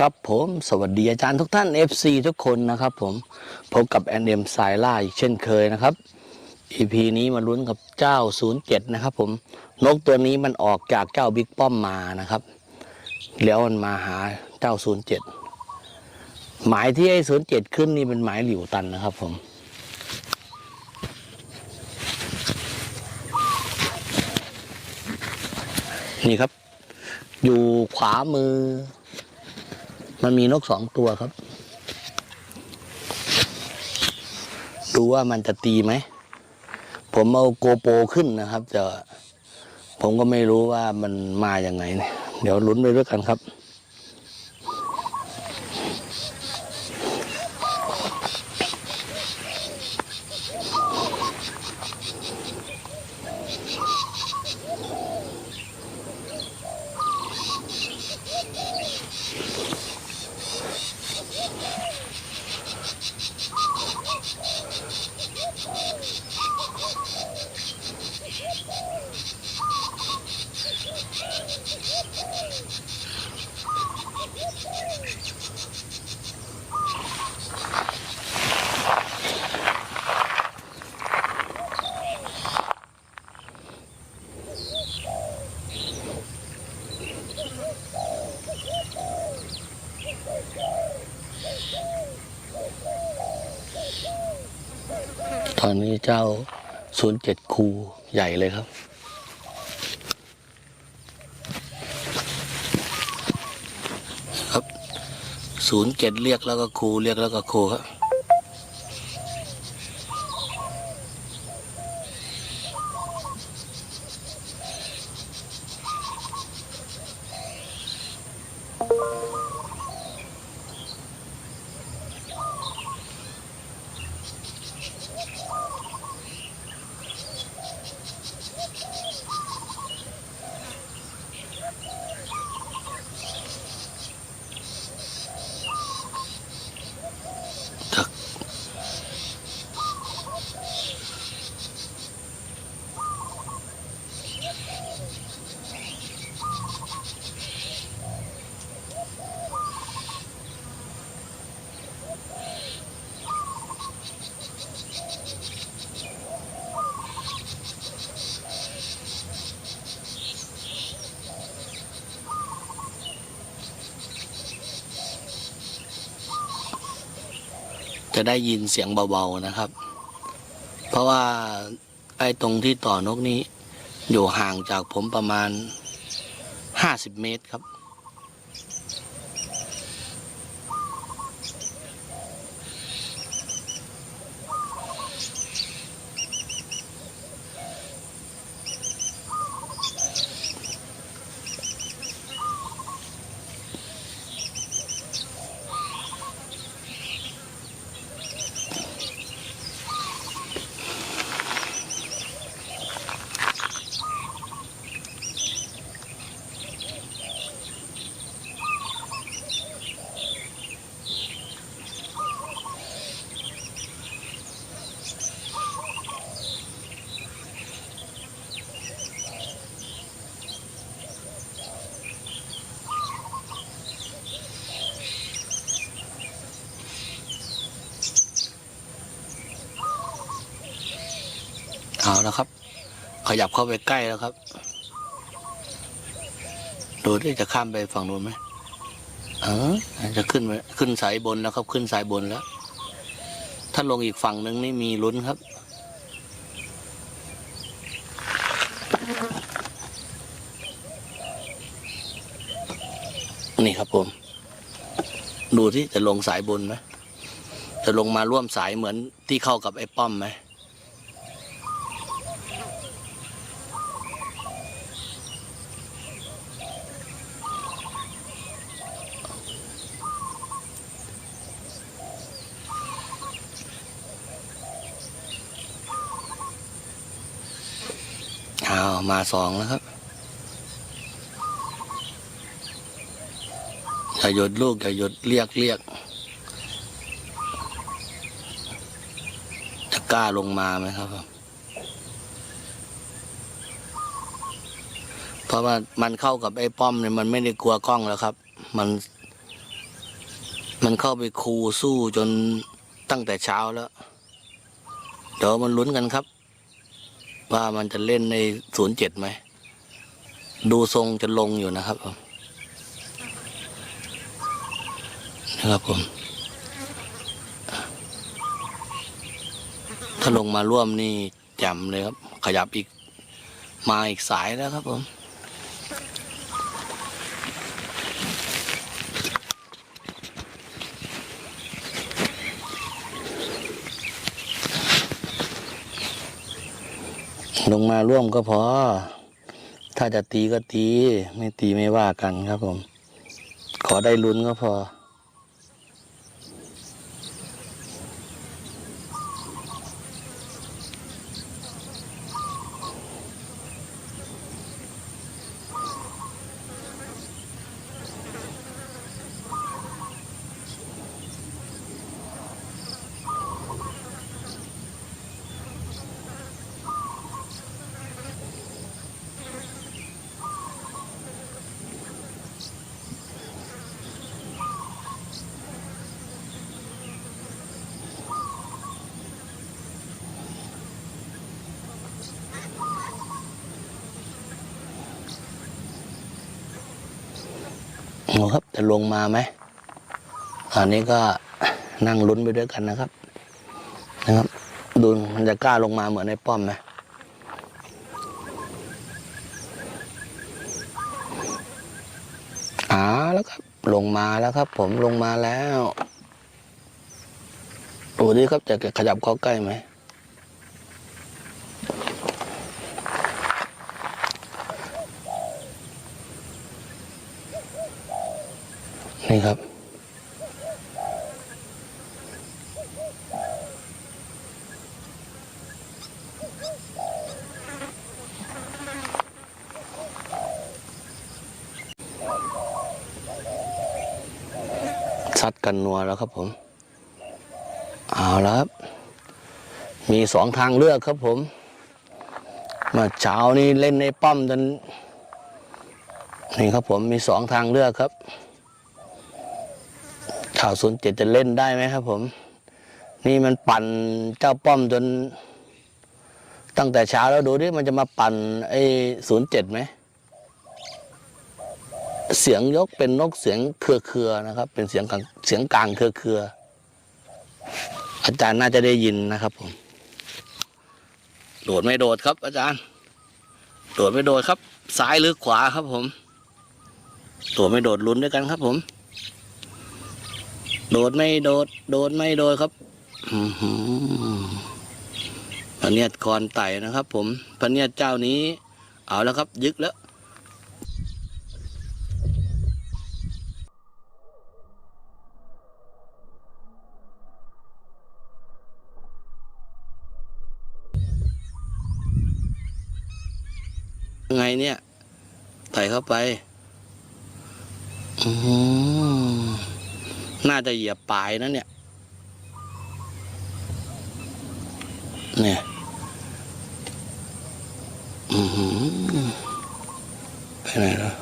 ครับผมสวัสดีอาจารย์ทุกท่าน FC ทุกคนนะครับผมพบกับแอนเอ็มสายล่าอีกเช่นเคยนะครับ EP นี้มาลุ้นกับเจ้า 07 นะครับผมนกตัวนี้มันออกจากเจ้าบิ๊กป้อมมานะครับ แล้วมันมาหาเจ้า 07 หมายที่ให้07 ขึ้นนี่เป็นหมายหลิวตันนะครับผมนี่ครับ อยู่ขวามือ มันมีนกสองตัวครับ ดูว่ามันจะตีไหม ผมเอาโกโปขึ้นนะครับแต่ผมก็ไม่รู้ว่ามันมาอย่างไงเนี่ยเดี๋ยวลุ้นไปด้วยกันครับ อนนี้เจ้า07คูใหญ่เลยครับ ครับ07เรียกแล้วก็คูเรียกแล้วก็คูครับ จะได้ยินเสียงเบาๆนะครับ เพราะว่าไอ้ตรงที่ต่อนกนี้ อยู่ห่างจากผมประมาณห้าสิบเมตรครับ เอาแล้วครับ ขยับเข้าไปใกล้แล้วครับ ดูที่จะข้ามไปฝั่งนู้นไหมเออจะขึ้นขึ้นสายบนแล้วครับ ขึ้นสายบนแล้ว ถ้าลงอีกฝั่งหนึ่งนี่มีลุ้นครับ นี่ครับผม ดูที่จะลงสายบนไหมจะลงมาร่วมสายเหมือนที่เข้ากับไอ้ป้อมไหม อามาสองแล้วครับ อย่าหยุดลูก อย่าหยุดเรียกเรียก จะกล้าลงมาไหมครับ เพราะว่ามันเข้ากับไอ้ป้อมเนี่ยมันไม่ได้กลัวกล้องแล้วครับ มัน มันเข้าไปคูสู้จนตั้งแต่เช้าแล้ว เดี๋ยวมันลุ้นกันครับ ว่ามันจะเล่นในศูนย์เจ็ดไหม ดูทรงจะลงอยู่นะครับผมนะครับผม ถ้าลงมาร่วมนี่แจ่มเลยครับ ขยับอีกมาอีกสายแล้วครับผม ลงมาร่วมก็พอ ถ้าจะตีก็ตี ไม่ตีไม่ว่ากันครับผม ขอได้ลุ้นก็พอ ครับ จะลงมาไหมอันนี้ก็นั่งลุ้นไปด้วยกันนะครับ นะครับ ดูมันจะกล้าลงมาเหมือนในป้อมไหมอ่าแล้วครับ ลงมาแล้วครับ ผมลงมาแล้วดูดิครับจะขยับเข้าใกล้ไหม นี่ครับ ซัดกันนัวแล้วครับผม เอาแล้วครับ มีสองทางเลือกครับผมมาเช้านี้เล่นในป้อมจนนี่ครับผมมีสองทางเลือกครับ ข่าวศูนย์เจ็ดจะเล่นได้ไหมครับ ผม นี่มันปั่นเจ้าป้อมจน ตั้งแต่เช้าแล้วดูดิมันจะมาปั่นไอ้ศูนย์เจ็ดไหมเสียงยกเป็นนกเสียงเครือเครือๆนะครับ เป็นเสียงกางเสียงกลางเครือเครือๆอาจารย์น่าจะได้ยินนะครับ ผม โดดไม่โดดครับ อาจารย์ โดดไม่โดดครับ ซ้ายหรือขวาครับ ผม โดดไม่โดดลุ้นด้วยกันครับ ผม โดดไม่โดด โดดไม่โดดครับอพเนียดคอนไต่นะครับ ผมพเนียดเจ้านี้ เอาแล้วครับ ยึกแล้วไงเนี่ย ไต่เข้าไป อืม น่าจะเหยียบปลายนะเนี่ย เนี่ยอือหือไปไหนแล้ว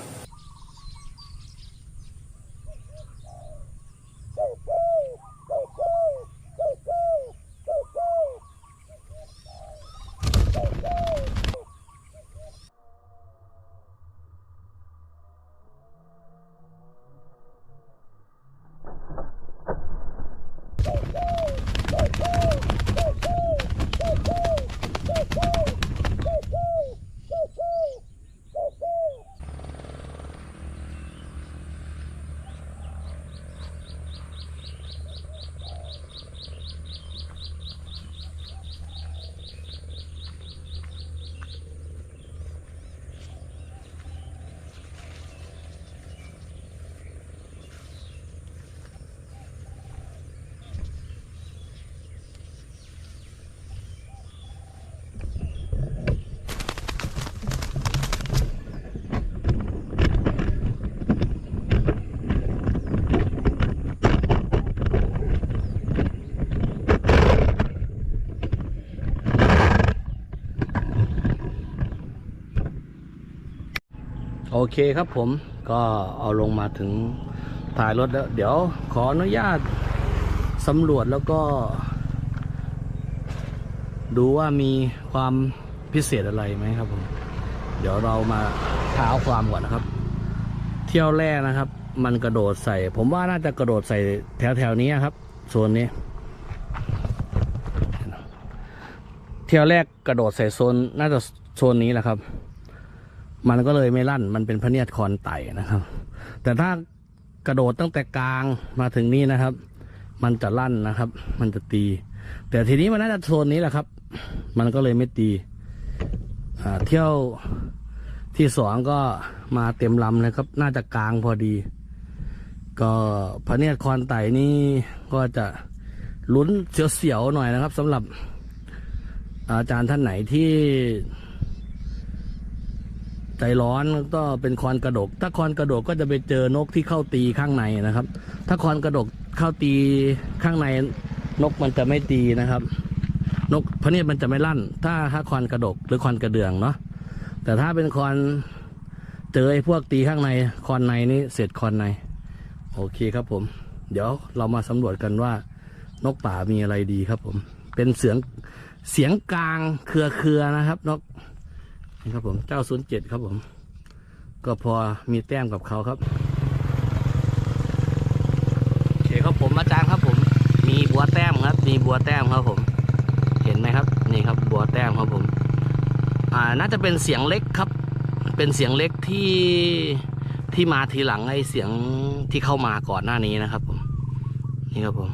เคครับผมก็เอาลงมาถึงถ่ายรถแล้ว เดี๋ยวขออนุญาตสำรวจแล้วก็ ดูว่ามีความพิเศษอะไรไหมครับผมเดี๋ยวเรามาท้าความก่อนนะครับ เที่ยวแรกนะครับ มันกระโดดใส่ ผมว่าน่าจะกระโดดใส่แถวแถวๆนี้ครับโซนนี้ เที่ยวแรกกระโดดใส่โซนน่าจะโซนนี้แหละครับ มันก็เลยไม่ลั่น มันเป็นพระเนียดคอนไต่นะครับ แต่ถ้ากระโดดตั้งแต่กลางมาถึงนี่นะครับ มันจะลั่นนะครับ มันจะตี แต่ทีนี้มันน่าจะโซนนี้แหละครับ มันก็เลยไม่ตีเที่ยวที่สองก็มาเต็มลำเลยครับ น่าจะกลางพอดี ก็พระเนียดคอนไต่นี่ก็จะลุ้นเสียวๆหน่อยนะครับสำหรับอาจารย์ท่านไหนที่ ใจร้อนก็เป็นคอนกระดก ถ้าคอนกระดกก็จะไปเจอนกที่เข้าตีข้างในนะครับ ถ้าคอนกระดกเข้าตีข้างในนกมันจะไม่ตีนะครับ นกพระเนียมันจะไม่ลั่น ถ้าถ้าคอนกระดกหรือคอนกระเดืองเนาะแต่ถ้าเป็นคอนเจอไอ้พวกตีข้างในคอนในนี่เสร็จคอนใน โอเคครับผม เดี๋ยวเรามาสำรวจกันว่านกป่ามีอะไรดีครับผม เป็นเสียงเสียงกลางเครือเครือๆนะครับ นก นี่ครับผมเจ้าศูนย์เจ็ดครับผม ก็พอมีแต้มกับเขาครับโอเคครับผมอาจารย์ครับผม มีบัวแต้มครับ มีบัวแต้มครับผม เห็นไหมครับ นี่ครับบัวแต้มครับผม อ่า น่าจะเป็นเสียงเล็กครับ เป็นเสียงเล็กที่ที่มาทีหลังไอ้เสียงที่เข้ามาก่อนหน้านี้นะครับผม นี่ครับผม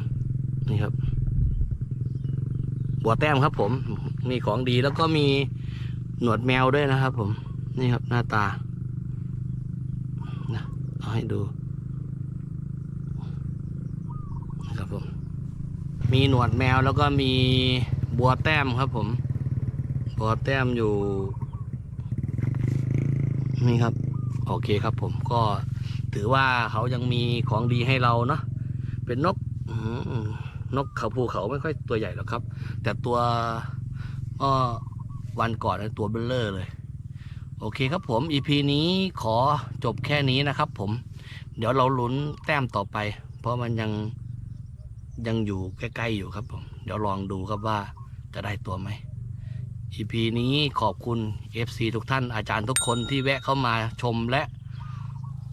นี่ครับ บัวแต้มครับผม มีของดีแล้วก็มี หนวดแมวด้วยนะครับ ผม นี่ครับหน้าตานะเอาให้ดูนะครับผม มีหนวดแมวแล้วก็มีบัวแต้มครับผม บัวแต้มอยู่ นี่ครับ โอเคครับผมก็ถือว่าเขายังมีของดีให้เราเนาะเป็นนกนกเขาภูเขาไม่ค่อยตัวใหญ่หรอกครับ แต่ตัวก็ วันก่อนเนตัวเบลเลอร์เลย โอเคครับผม EP นี้ขอจบแค่นี้นะครับผม เดี๋ยวเราลุ้นแต้มต่อไป เพราะมันยังยังอยู่ใกล้ๆอยู่ครับผม เดี๋ยวลองดูครับว่าจะได้ตัวไหม EP นี้ขอบคุณ FC ทุกท่านอาจารย์ทุกคนที่แวะเข้ามาชมและ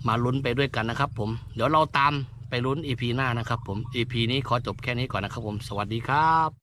มาลุ้นไปด้วยกันนะครับผม เดี๋ยวเราตามไปลุ้น EP หน้านะครับผม EP นี้ขอจบแค่นี้ก่อนนะครับผม สวัสดีครับ